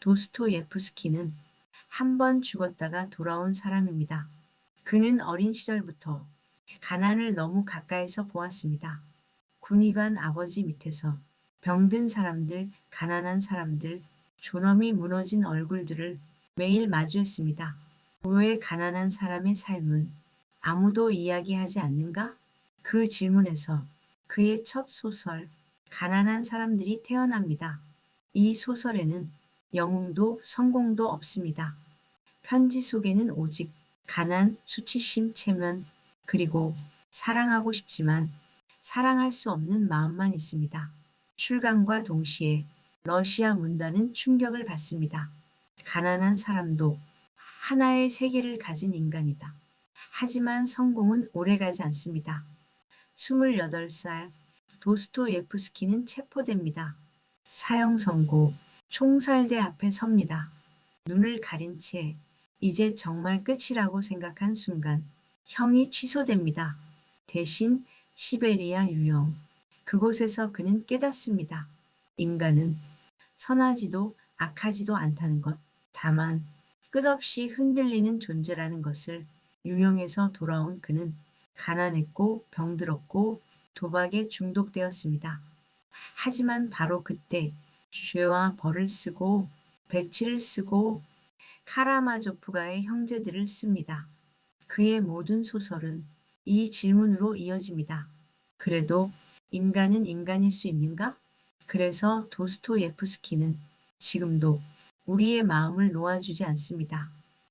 도스토예프스키는 한 번 죽었다가 돌아온 사람입니다. 그는 어린 시절부터 가난을 너무 가까이서 보았습니다. 군의관 아버지 밑에서 병든 사람들, 가난한 사람들, 존엄이 무너진 얼굴들을 매일 마주했습니다. 왜 가난한 사람의 삶은 아무도 이야기하지 않는가? 그 질문에서 그의 첫 소설, 가난한 사람들이 태어납니다. 이 소설에는 영웅도 성공도 없습니다. 편지 속에는 오직 가난, 수치심, 체면, 그리고 사랑하고 싶지만 사랑할 수 없는 마음만 있습니다. 출간과 동시에 러시아 문단은 충격을 받습니다. 가난한 사람도 하나의 세계를 가진 인간이다. 하지만 성공은 오래가지 않습니다. 28살 도스토예프스키는 체포됩니다. 사형 선고, 총살대 앞에 섭니다. 눈을 가린 채 이제 정말 끝이라고 생각한 순간 형이 취소됩니다. 대신 시베리아 유형. 그곳에서 그는 깨닫습니다. 인간은 선하지도 악하지도 않다는 것. 다만 끝없이 흔들리는 존재라는 것을 유형에서 돌아온 그는 가난했고 병들었고 도박에 중독되었습니다. 하지만 바로 그때 죄와 벌을 쓰고 백치를 쓰고 카라마조프가의 형제들을 씁니다. 그의 모든 소설은 이 질문으로 이어집니다. 그래도 인간은 인간일 수 있는가? 그래서 도스토예프스키는 지금도 우리의 마음을 놓아주지 않습니다.